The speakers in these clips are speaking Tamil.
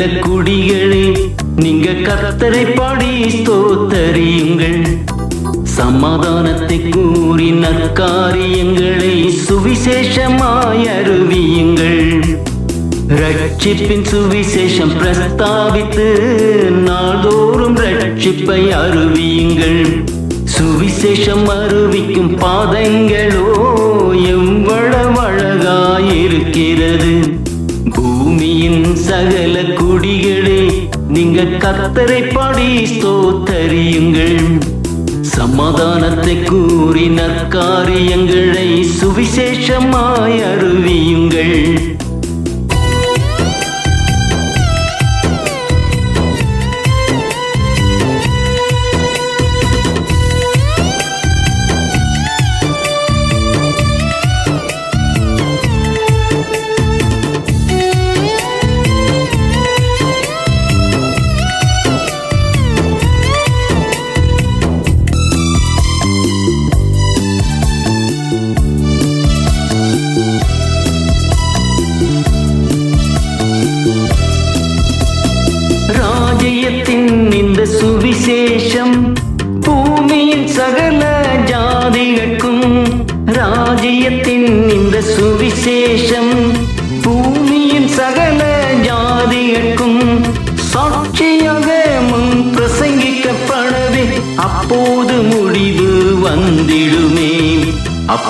சகல நீங்க கத்தரை பாடி ஸ்தோத்தரியுங்கள். சமாதானத்தை கூறி நற்காரியங்களை சுவிசேஷமாய் அருவியுங்கள். ரட்சிப்பின் சுவிசேஷம் பிரஸ்தாபித்து நாள்தோறும் ரட்சிப்பை அருவியுங்கள். சுவிசேஷம் அறிவிக்கும் பாதங்களோ எவ்வளவு அழகாயிருக்கிறது. பூமியின் சகல குடிகளே நீங்க கத்தரை பாடி ஸ்தோத்தரியுங்கள். சமாதானத்தை கூறி நற்காரியங்களை சுவிசேஷமாய் அறிவியுங்கள்.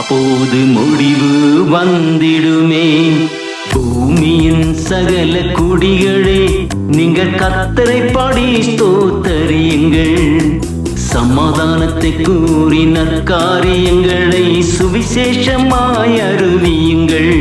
அப்போது முடிவு வந்திடுமே. பூமியின் சகல குடிகளே நீங்கள் கத்தரை பாடி ஸ்தோத்தரியுங்கள். சமாதானத்தை கூறி நற்காரியங்களை சுவிசேஷமாய் அறிவியுங்கள்.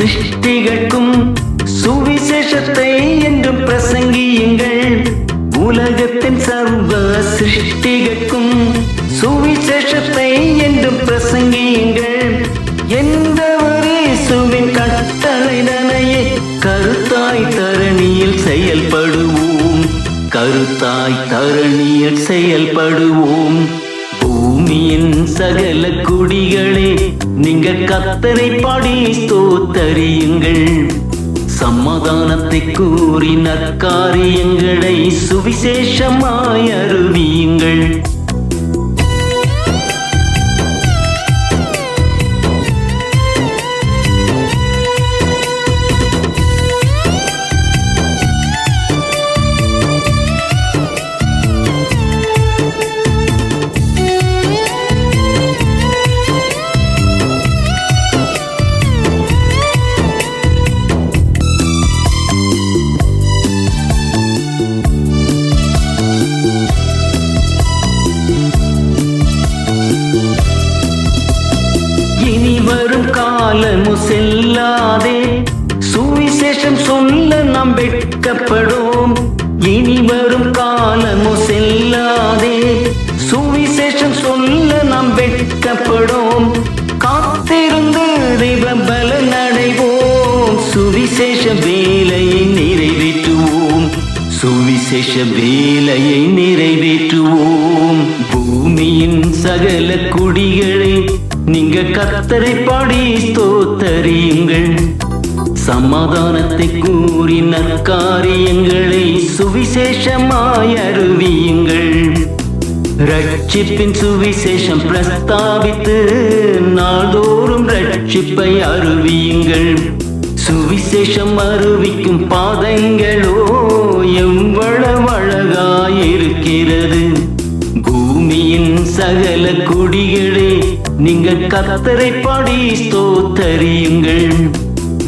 சிருஷ்டிகளுக்கும் சுவிசேஷத்தை என்றும் பிரசங்கியுங்கள். உலகத்தின் சர்வ சிருஷ்டிகளுக்கும் சுவிசேஷத்தை என்றும் பிரசங்கியுங்கள். எந்த ஒரு சுவின் கட்டளைதனையே கருத்தாய் தரணியில் செயல்படுவோம். கருத்தாய் தரணியில் செயல்படுவோம். பூமியின் சகல குடிகளே நீங்க கத்தரை பாடி ஸ்தோத்தரியுங்கள். சமாதானத்தை கூறி நற்காரியங்களை சுவிசேஷமாய் அறிவியுங்கள் காலமு செல்லாதே. சுவிசேஷம் சொல்ல நாம் வெட்கப்படும். இனி வரும் காலமு செல்லாதே. சுவிசேஷம் சொல்ல நாம் வெட்கப்படும். காத்திருந்து தெய்வ பல நடைவோம் சுவிசேஷ வேலையை நிறைவேற்றுவோம். சுவிசேஷ வேலையை நிறைவேற்றுவோம். பூமியின் சகல குடிகளை நீங்க கத்தரை பாடி ஸ்தோத்தரியுங்கள். சமாதானத்தை கூறி நற்காரியங்களை சுவிசேஷமாய் அருவியுங்கள். ரட்சிப்பின் சுவிசேஷம் பிரஸ்தாபித்து நாள்தோறும் ரட்சிப்பை அருவியுங்கள். சுவிசேஷம் அறிவிக்கும் பாதங்களோ எவ்வளவு அழகாயிருக்கிறது. பூமியின் சகல குடிகளே நீங்கள் கத்தரை பாடி ஸ்தோத்தரியுங்கள்.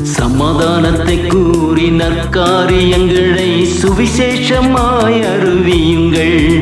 சமாதானத்தை கூறி நற்காரியங்களை சுவிசேஷமாய் அறிவியுங்கள்.